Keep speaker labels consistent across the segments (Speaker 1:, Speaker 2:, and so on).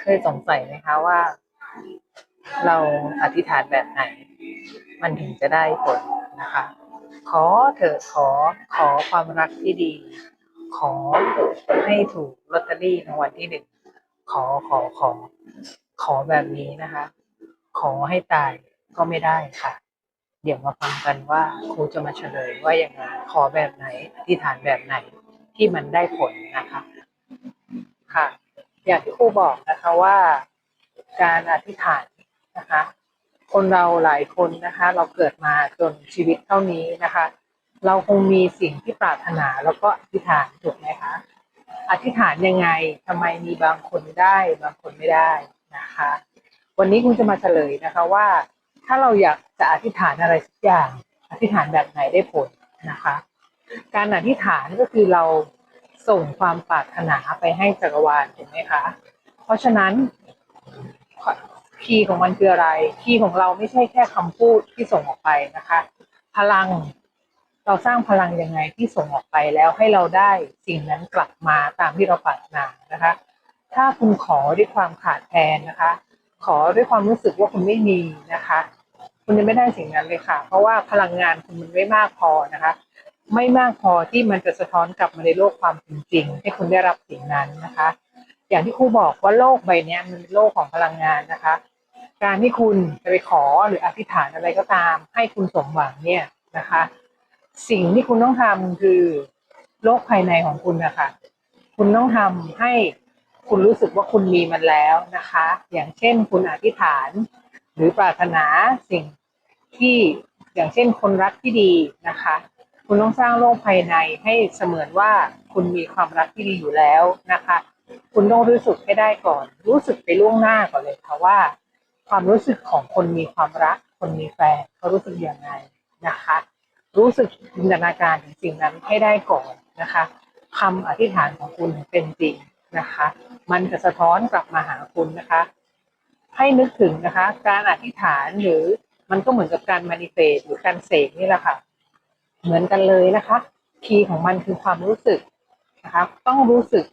Speaker 1: เคยสงสัยไหมคะว่า เราอธิษฐานแบบไหน มันถึงจะได้ผลนะคะ ขอเถอะขอขอความรักที่ดี ขอให้ถูกลอตเตอรี่รางวัลที่หนึ่งขอขอขอ ขอแบบนี้นะคะ ขอให้ตายก็ไม่ได้ค่ะ เดี๋ยวมาฟังกันว่าครูจะมาเฉลยว่าอย่างไรขอแบบไหนอธิษฐานแบบไหนที่มันได้ผลนะคะ ค่ะ อย่างที่ครูบอกนะคะว่าการอธิษฐานนะคะ คนเราหลายคนนะคะ เราเกิดมาจนชีวิตเท่านี้นะคะ เราคงมีสิ่งที่ปรารถนาแล้วก็อธิษฐานถูกไหมคะอธิษฐานยังไงทำไมมีบางคนได้บางคนไม่ได้นะคะ วันนี้คุณจะมาเฉลยนะคะว่า ถ้าเราอยากจะอธิษฐานอะไรสักอย่าง อธิษฐานแบบไหนได้ผลนะคะ การอธิษฐานก็คือเรา ส่งความปรารถนาไปให้จักรวาลถูกไหมคะ เพราะฉะนั้นคีย์ของมันคืออะไร คีย์ของเราไม่ใช่แค่คำพูดที่ส่งออกไปนะคะ พลังเราสร้างพลังยังไงที่ส่งออกไปแล้วให้เราได้สิ่งนั้นกลับมาตามที่เราปรารถนานะคะ ถ้าคุณขอด้วยความขาดแคลนนะคะ ขอด้วยความรู้สึกว่าคุณไม่มีนะคะ คุณจะไม่ได้สิ่งนั้นเลยค่ะ เพราะว่าพลังงานคุณมันไม่มากพอนะคะ ไม่มากพอที่มันจะสะท้อนกลับมาในโลกความจริง ให้คุณได้รับสิ่งนั้นนะคะ อย่างที่ครูบอกว่าโลกใบนี้มันเป็นโลกของพลังงานนะคะ การที่คุณจะไปขอหรืออธิษฐานอะไรก็ตาม ให้คุณสมหวังเนี่ยนะคะ สิ่งที่คุณต้องทำคือโลกภายในของคุณนะคะคุณต้องทำให้คุณรู้สึกว่าคุณมีมันแล้วนะคะ อย่างเช่นคุณอธิษฐาน หรือปรารถนาสิ่งที่อย่างเช่นคนรักที่ดีนะคะ คุณต้องสร้างโลกภายในให้เสมือนว่าคุณมีความรักที่ดีอยู่แล้วนะคะ คุณต้องรู้สึกให้ได้ก่อน รู้สึกไปล่วงหน้าก่อนเลยค่ะว่า ความรู้สึกของคนมีความรัก คนมีแฟนเขารู้สึกยังไงนะคะ รู้สึกจินตนาการถึงสิ่งนั้นให้ได้ก่อนนะคะคำอธิษฐานของคุณเป็นจริงนะคะ มันจะสะท้อนกลับมาหาคุณนะคะ ให้นึกถึงนะคะ การอธิษฐานหรือมันก็เหมือนกับการมานิเฟสหรือการเสกนี่แหละค่ะ เหมือนกันเลยนะคะ คีย์ของมันคือความรู้สึกนะคะ ต้องรู้สึก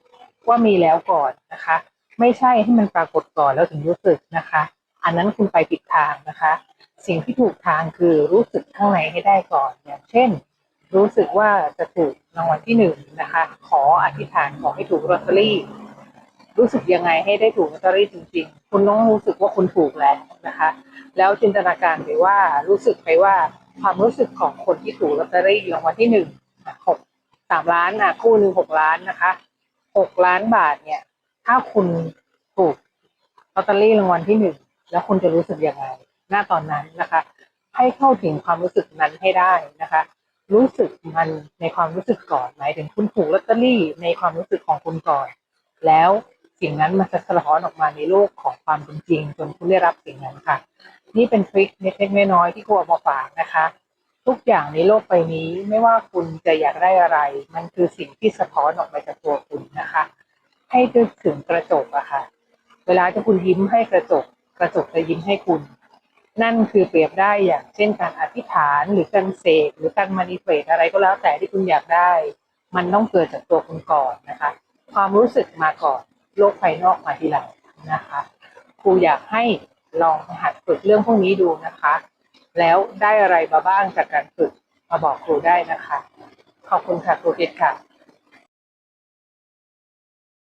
Speaker 1: ว่ามีแล้วก่อนนะคะ ไม่ใช่ให้มันปรากฏก่อนแล้วถึงรู้สึกนะคะ อันนั้นคุณไปผิดทางนะคะ สิ่งที่ถูกทางคือรู้สึกข้างในให้ได้ก่อนอย่างเช่น รู้สึกว่าจะถูกรางวัลที่หนึ่งนะคะ ขออธิษฐานขอให้ถูกลอตเตอรี่รู้สึกยังไงให้ได้ถูกลอตเตอรี่จริง ๆ คุณต้องรู้สึกว่าคุณถูกแล้วนะคะ แล้วจินตนาการไปว่ารู้สึกไปว่า ความรู้สึกของคนที่ถูกลอตเตอรี่รางวัลที่หนึ่งหกสามล้านนะคู่หนึ่งหกล้านนะคะหกล้านบาทเนี่ย ถ้าคุณถูกลอตเตอรี่รางวัลที่หนึ่งแล้วคุณจะรู้สึกยังไงหน้าตอนนั้นนะคะ ให้เข้าถึงความรู้สึกนั้นให้ได้นะคะ รู้สึกมันในความรู้สึกก่อนหมายถึงคุณถูกลอตเตอรี่ในความรู้สึกของคุณก่อน แล้วสิ่งนั้นมันจะสะท้อนออกมาในโลกของความเป็นจริง จนคุณได้รับสิ่งนั้นค่ะ นี่เป็นทริคเล็กๆน้อยๆที่ครูเอามาฝากนะคะ ทุกอย่างในโลกใบนี้ไม่ว่าคุณจะอยากได้อะไร มันคือสิ่งที่สะท้อนออกมาจากตัวคุณนะคะ ให้นึกถึงกระจกอะค่ะ เวลาที่คุณยิ้มให้กระจก กระจกจะยิ้มให้คุณ นั่นคือเปรียบได้อย่างเช่นการอธิษฐานหรือการเสกหรือการมานิเฟสอะไรก็แล้วแต่ที่คุณอยากได้ มันต้องเกิดจากตัวคุณก่อนนะคะ ความรู้สึกมาก่อนโลกภายนอกมาทีหลังนะคะครูอยากให้ ลองหัดฝึกเรื่องพวกนี้ดูนะคะ แล้วได้อะไรมาบ้างจากการฝึกมาบอกครูได้นะคะ ขอบคุณค่ะครูเพชค่ะ